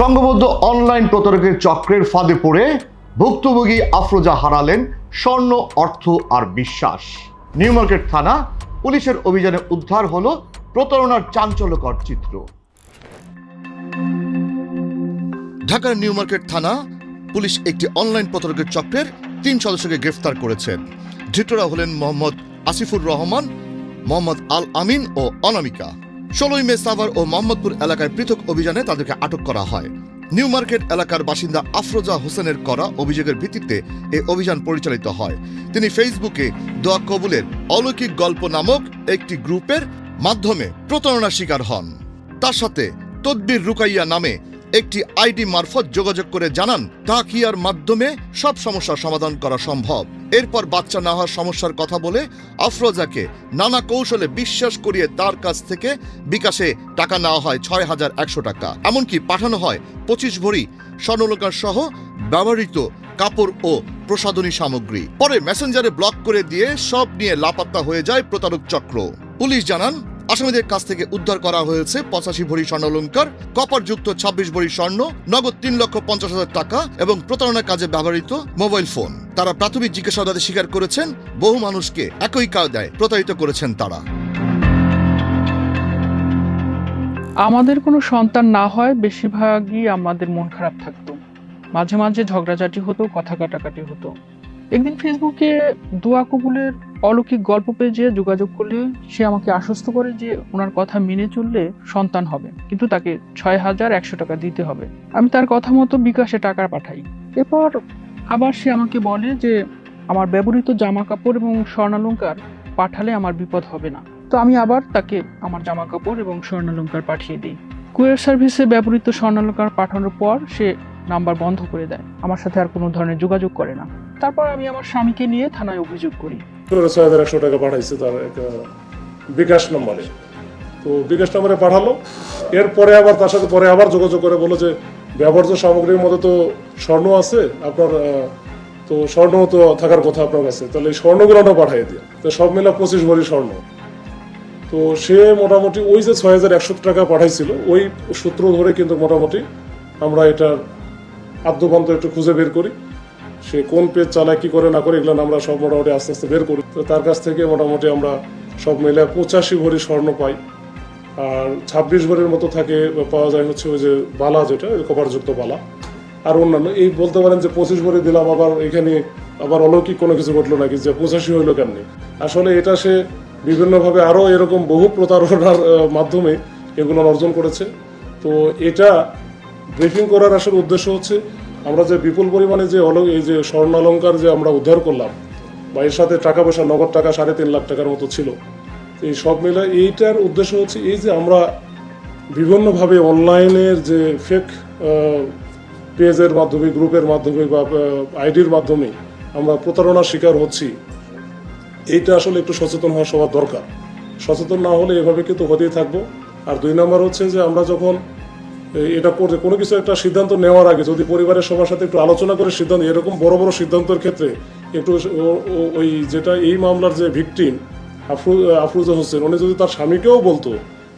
সংঘবদ্ধ অনলাইন প্রতারকের চক্রের ফাঁদে পড়ে ভুক্তভোগী আফরোজা হারালেন স্বর্ণ, অর্থ আর বিশ্বাস। নিউ মার্কেট থানা, পুলিশের অভিযানে উদ্ধার হলো প্রতারণার চাঞ্চল্যকর চিত্র। ঢাকার নিউ মার্কেট থানা, পুলিশ একটি অনলাইন প্রতারকের চক্রের তিন সদস্যকে গ্রেফতার করেছেন ধৃতরা হলেন মোহাম্মদ আসিফুর রহমান, মোহাম্মদ আল আমিন ও অনামিকা। ষোলোই মে সাভার ও মোহাম্মদপুর এলাকায় পৃথক অভিযানে তাদেরকে আটক করা হয়। নিউ মার্কেট এলাকার বাসিন্দা আফরোজা হোসেনের করা অভিযোগের ভিত্তিতে এই অভিযান পরিচালিত হয়। তিনি ফেসবুকে দোয়া কবুলের অলৌকিক গল্প নামক একটি গ্রুপের মাধ্যমে প্রতারণার শিকার হন। তার সাথে তদ্বির রুকাইয়া নামে একটি আইডি মারফত যোগাযোগ করে জানান তাকিয়ার মাধ্যমে সব সমস্যার সমাধান করা সম্ভব? এরপর বাচ্চা না হওয়ার সমস্যার কথা বলে আফরোজাকে নানা কৌশলে বিশ্বাস করিয়ে তার কাছ থেকে বিকাশে টাকা নেওয়া হয় ছয় হাজার একশো টাকা। এমনকি পাঠানো হয় পঁচিশ ভরি স্বর্ণলঙ্কার সহ ব্যবহৃত কাপড় ও প্রসাধনী সামগ্রী। পরে মেসেঞ্জারে ব্লক করে দিয়ে সব নিয়ে লাপাত্তা হয়ে যায় প্রতারক চক্র। পুলিশ জানান, আসামিদের কাছ থেকে উদ্ধার করা হয়েছে পঁচাশি ভরি স্বর্ণালঙ্কার, কপারযুক্ত ছাব্বিশ ভরি স্বর্ণ, নগদ তিন লক্ষ পঞ্চাশ হাজার টাকা এবং প্রতারণার কাজে ব্যবহৃত মোবাইল ফোন। তারা প্রাথমিক জিজ্ঞাসাবাদে স্বীকার করেছেন, বহু মানুষকে একই কায়দায় প্রতারিত করেছেন তারা। আমাদের কোনো সন্তান না হয়, বেশিরভাগই আমাদের মন খারাপ থাকতো। মাঝে মাঝে ঝগড়াঝাটি হতো, কথা কাটাকাটি হতো। একদিন ফেসবুকে দোয়া কবুলের অলৌকিক গল্প পেজে যোগাযোগ করলে, সে আমাকে আশ্বস্ত করে যে ওনার কথা মেনে চললে সন্তান হবে, কিন্তু তাকে ছয় হাজার একশো টাকা দিতে হবে। আমি তার কথা মতো বিকাশে টাকা পাঠাই। এরপর আবার সে আমাকে বলে যে, আমার ব্যবহৃত জামা কাপড় এবং স্বর্ণালঙ্কার পাঠালে আমার বিপদ হবে না। তো আমি আবার তাকে আমার জামা কাপড় এবং স্বর্ণালঙ্কার পাঠিয়ে দিই। কুরিয়ার সার্ভিসে ব্যবহৃত স্বর্ণালঙ্কার পাঠানোর পর সে নাম্বার বন্ধ করে দেয়। আমার সাথে আর কোনো ধরনের যোগাযোগ করে না। তারপর আমি আমার স্বামীকে নিয়ে থানায় অভিযোগ করি। একশো টাকা পাঠাইছে তার বিকাশ নম্বরে। তো বিকাশ নম্বরে পাঠালো। এরপরে আবার তার সাথে পরে আবার যোগাযোগ করে বলো যে ব্যবহার্য সামগ্রীর মধ্যে তো স্বর্ণ আছে, আপনার তো স্বর্ণ তো থাকার কথা আপনার কাছে। তাহলে এই পাঠিয়ে দিয়ে তো সব মিলা পঁচিশ ভরি স্বর্ণ। তো সে মোটামুটি ওই যে ছয় হাজার একশো টাকা পাঠাইছিল, ওই সূত্র ধরে কিন্তু মোটামুটি আমরা এটার আদ্যপান্ত একটু খুঁজে বের করি। সে কোন পেজ চালায়, কি করে, না করে, এগুলো আমরা সব মোটামুটি আস্তে আস্তে বের করি। তো তার কাছ থেকে মোটামুটি আমরা সব মিলে পঁচাশি ভরি স্বর্ণ পাই। আর ছাব্বিশ ভরির মতো থাকে, পাওয়া যায় হচ্ছে ওই যে বালা যেটা কপারযুক্ত বালা। আর অন্যান্য, এই বলতে পারেন যে পঁচিশ ভরি দিলাম, আবার এখানে আবার অলৌকিক কোনো কিছু ঘটলো নাকি, যে পঁচাশি হইল কেমনি? আসলে এটা সে বিভিন্নভাবে আরও এরকম বহু প্রতারণার মাধ্যমে এগুলো অর্জন করেছে। তো এটা ব্রিফিং করার আসলে উদ্দেশ্য হচ্ছে, আমরা যে বিপুল পরিমাণে যে অল এই যে স্বর্ণ অলঙ্কার যে আমরা উদ্ধার করলাম, বা এর সাথে টাকা পয়সা, নগদ টাকা সাড়ে তিন লাখ টাকার মতো ছিল এই সব মিলে, এইটার উদ্দেশ্য হচ্ছে এই যে আমরা বিভিন্নভাবে অনলাইনের যে ফেক পেজের মাধ্যমে, গ্রুপের মাধ্যমে বা আইডির মাধ্যমে আমরা প্রতারণার শিকার হচ্ছি, এইটা আসলে একটু সচেতন হওয়া সবার দরকার। সচেতন না হলে এভাবে কিন্তু হতেই থাকব। আর দুই নম্বর হচ্ছে যে আমরা যখন এটা করতে, কোনো কিছু একটা সিদ্ধান্ত নেওয়ার আগে, যদি পরিবারের সবার সাথে একটু আলোচনা করে সিদ্ধান্ত, এরকম বড় বড় সিদ্ধান্তের ক্ষেত্রে একটু ওই যেটা এই মামলার যে ভিকটিম আফরু আফরুজা হোসেন, উনি যদি তার স্বামীকেও বলতো,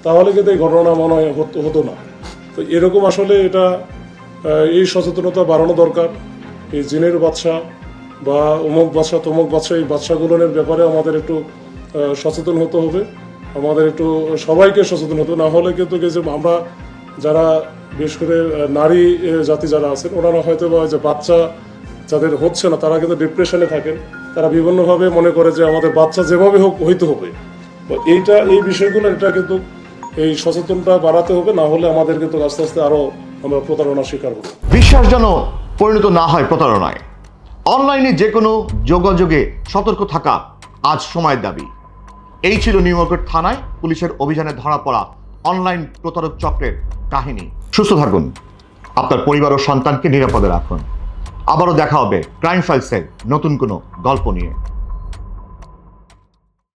তাহলে কিন্তু এই ঘটনা মনে হয় হতো না। তো এরকম আসলে এটা এই সচেতনতা বাড়ানো দরকার। এই জিনের বাচ্চা বা অমুক বাচ্চা তমুক বাচ্চা এই বাচ্চাগুলোর ব্যাপারে আমাদের একটু সচেতন হতে হবে। আমাদের একটু সবাইকে সচেতন হতে না হলে কিন্তু যে আমরা যারা, বিশেষ করে নারী জাতি যারা আছেন, ওনারা হয়তো বা যে বাচ্চা যাদের হচ্ছে না, তারা কিন্তু ডিপ্রেশনে থাকেন। তারা বিভিন্নভাবে মনে করে যে আমাদের বাচ্চা যেভাবে হোক হইতে হবে। এইটা, এই বিষয়গুলো, এটা কিন্তু এই সচেতনতা বাড়াতে হবে, না হলে আমাদের কিন্তু আস্তে আস্তে আরও আমরা প্রতারণার শিকার হব। বিশ্বাস যেন পরিণত না হয় প্রতারণায়। অনলাইনে যে কোনো যোগাযোগে সতর্ক থাকা আজ সময়ের দাবি। এই ছিল নিউ মার্কেট থানায় পুলিশের অভিযানে ধরা পড়া অনলাইন প্রতারক চক্রের কাহিনী। সুস্থ থাকুন। আপনার পরিবার ও সন্তানকে নিরাপদে রাখুন। আবারও দেখা হবে ক্রাইম ফাইলসের নতুন কোনো গল্প নিয়ে।